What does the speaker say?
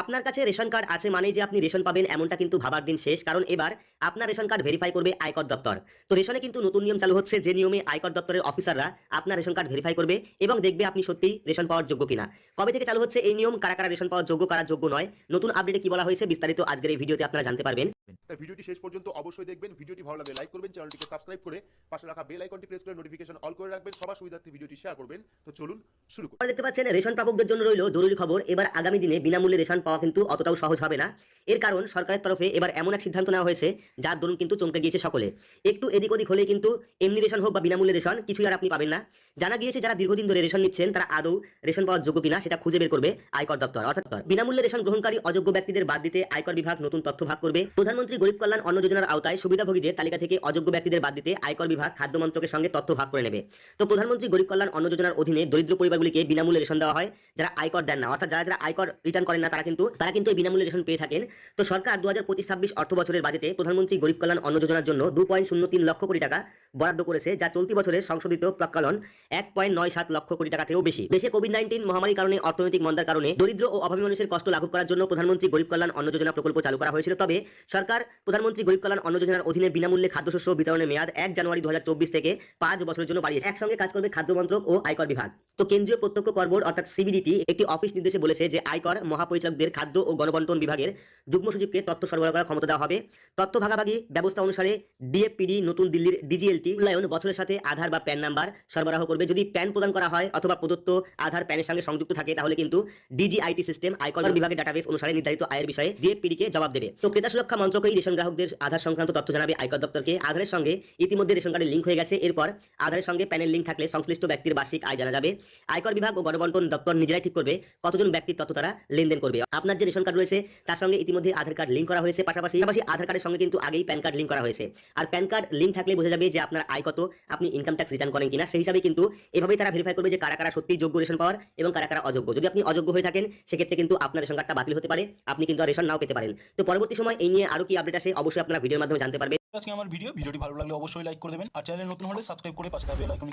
আপনার কাছে ration card আছে মানে যে আপনি রেশন পাবেন এমনটা কিন্তু ভাবার দিন শেষ, কারণ এবার আপনার রেশন কার্ড ভেরিফাই করবে আয়কর দপ্তর। তো রেশনে কিন্তু নতুন নিয়ম চালু হচ্ছে যে নিয়মে আয়কর দপ্তরের অফিসাররা আপনার রেশন কার্ড ভেরিফাই করবে এবং দেখবে আপনি সত্যিই রেশন পাওয়ার যোগ্য কিনা। কবে থেকে চালু হচ্ছে এই নিয়ম? কারা কারা রেশন পাওয়ার যোগ্য করার যোগ্য নয়? নতুন আপডেটে কি বলা হয়েছে বিস্তারিত আজকের এই ভিডিওতে আপনারা জানতে পারবেন। ভিডিওটি শেষ পর্যন্ত অবশ্যই দেখবেন। ভিডিওটি ভালো লাগলে লাইক করবেন চ্যানেলটিকে সাবস্ক্রাইব করে পাশে রাখা বেল আইকনটি প্রেস করে নোটিফিকেশন অল করে রাখবেন। সবার সুবিধার্থে ভিডিওটি শেয়ার করবেন। তো চলুন শুরু করি। দেখতে পাচ্ছেন রেশন প্রাপকদের জন্য রইল জরুরি খবর। এবার আগামী দিনে বিনামূল্যে রেশন পাওয়া কিন্তু অতটাও সহজ হবে না। এর কারণ সরকারের তরফে এবার এমন এক সিদ্ধান্ত নেওয়া হয়েছে যার দরুন কিন্তু চমকে গিয়েছে সকলে। একটু এদিক ওদিক হলে কিন্তু এমনি রেশন হোক বা বিনামূল্যে রেশন কিছুই আর আপনি পাবেন না। জানা গিয়েছে যারা দীর্ঘদিন ধরে রেশন নিচ্ছেন তারা আদৌ রেশন পাওয়ার যোগ্য কিনা সেটা খুঁজে বের করবে আয়কর দপ্তর। অর্থাৎ বিনামূল্যে রেশন গ্রহণকারী অযোগ্য ব্যক্তিদের বাদ দিতে আয়কর বিভাগ নতুন তথ্য ভাগ করবে। প্রধানমন্ত্রী গরিব কল্যাণ অন্ন যোজনার আওতায় সুবিধাভোগীদের তালিকা থেকে অযোগ্য ব্যক্তিদের বাদ দিতে আয়কর বিভাগ খাদ্য মন্ত্রকের সঙ্গে তথ্য ভাগ করে নেবে। তো প্রধানমন্ত্রী গরিব কল্যাণ অন্ন যোজনার অধীনে দরিদ্র পরিবারগুলিকে বিনামূল্যে রেশন দেওয়া হয়, যারা আয়কর দেন না। অর্থাৎ যারা যারা আয়কর রিটার্ন করেন না, তারা কিন্তু তারা কিন্তু এই বিনামূল্যে রেশন পেয়ে থাকেন। তো সরকার দু হাজার পঁচিশ ছাব্বিশ অর্থ বছরের বাজেটে প্রধানমন্ত্রী গরিব কল্যাণ অন্ন যোজনার জন্য দু পয়েন্ট শূন্য তিন লক্ষ কোটি টাকা বরাদ্দ করেছে, যা চলতি বছরের সংশোধিত প্রাক্কলন এক পয়েন্ট নয় সাত লক্ষ কোটি টাকা থেকেও বেশি। দেশে কোভিড নাইন্টিন মহামারীর কারণে অর্থনৈতিক মন্দার কারণে দরিদ্র ও অভাবী মানুষের কষ্ট লাঘব করার জন্য প্রধানমন্ত্রী গরিব কল্যাণ অন্ন যোজনা প্রকল্প চালু করা হয়েছিল। তবে সরকার প্রধানমন্ত্রী গরিব কল্যাণ অন্ন যোজনার অধীনে বিনামূল্যে খাদ্যশস্য বিতরণের মেয়াদ এক জানুয়ারি দু থেকে পাঁচ বছরের জন্য বাড়িয়েছে। একসঙ্গে কাজ করবে খাদ্য মন্ত্রক ও আয়কর বিভাগ। তো কেন্দ্রীয় প্রত্যক্ষ কর বোর্ড অর্থাৎ সিবিডিটি একটি অফিস নির্দেশে বলেছে যে আয়কর মহাপরিচালকদের খাদ্য ও গণবন্টন বিভাগের যুগ্ম সচিবকে তথ্য সরবরাহ করার ক্ষমতা দেওয়া হবে। তথ্য ভাগাভাগি ব্যবস্থা অনুসারে ডিএফপিডি, নতুন দিল্লির ডিজিএলটি মূল্যায়ন বছরের সাথে আধার বা প্যান নাম্বার সরবরাহ করবে। যদি প্যান প্রদান করা হয় অথবা প্রদত্ত আধার প্যানের সঙ্গে সংযুক্ত থাকে, তাহলে কিন্তু ডিজিআইটি সিস্টেম আয়কর বিভাগের ডাটাবেস অনুসারে নির্ধারিত আয়ের বিষয়ে ডিএফপিডি কে জবাব দেবে। তো ক্রেতা সুরক্ষা মন্ত্রক এই রেশন গ্রাহকদের আধার সংক্রান্ত তথ্য জানাবে আয়কর দপ্তরকে। আধারের সঙ্গে ইতিমধ্যে রেশন কার্ডের লিঙ্ক হয়ে গেছে। এরপর আধারের সঙ্গে প্যানের লিঙ্ক থাকলে সংশ্লিষ্ট ব্যক্তির বার্ষিক আয় জানা যাবে। আয়কর বিভাগ ও গণবন্টন দপ্তর নিজেরাই ঠিক করবে কতজন ব্যক্তির তথ্য তারা লেনদেন করবে। আপনার যে রেশন কার্ড রয়েছে, তার সঙ্গে ইতিমধ্যে আধার কার্ড লিঙ্ক করা হয়েছে। পাশাপাশি পাশাপাশি আধার কার্ডের সঙ্গে কিন্তু আগেই প্যান কার্ড লিঙ্ক করা হয়েছে। আর প্যান কার্ড লিঙ্ক থাকলে বোঝা যাবে যে আপনার আয় কত, আপনি ইনকাম ট্যাক্স রিটার্ন করেন কিনা। সেই হিসাবে কিন্তু এভাবেই তারা ভেরিফাই করবে যে কারা কারা সত্যি যোগ্য রেশন পাওয়ার এবং কারা কারা অযোগ্য। যদি আপনি অযোগ্য হয়ে থাকেন, সেক্ষেত্রে কিন্তু আপনার রেশন কার্ডটা বাতিল হতে পারে। আপনি কিন্তু রেশন নাও পেতে পারেন। তো পরবর্তী সময় এই নিয়ে আরও কি আপডেট আসে, অবশ্যই আপনারা ভিডিওর মাধ্যমে জানতে পারবেন। আজকে আমার ভিডিও ভিডিওটি ভালো লাগলে অবশ্যই লাইক করে দেবেন। আর চ্যানেলে নতুন হলে সাবস্ক্রাইব করে পাশে থাকবে লাইকন